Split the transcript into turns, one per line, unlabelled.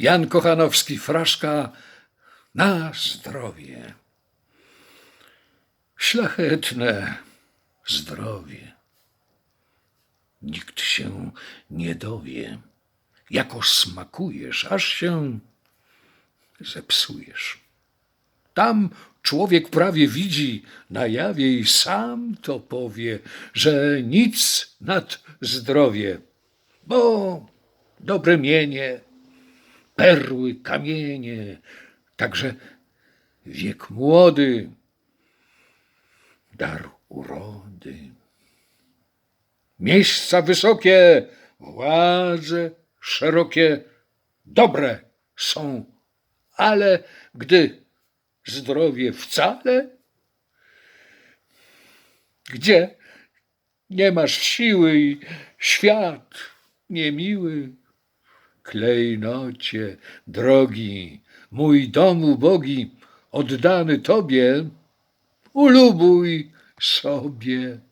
Jan Kochanowski, fraszka na zdrowie. Szlachetne zdrowie. Nikt się nie dowie, jako smakujesz, aż się zepsujesz. Tam człowiek prawie widzi na jawie i sam to powie, że nic nad zdrowie, bo dobre mienie, perły, kamienie, także wiek młody, dar urody. Miejsca wysokie, władze szerokie, dobre są, ale gdy zdrowie wcale, gdzie nie masz siły i świat niemiły, klejnocie drogi, mój dom ubogi, oddany Tobie, ulubuj sobie.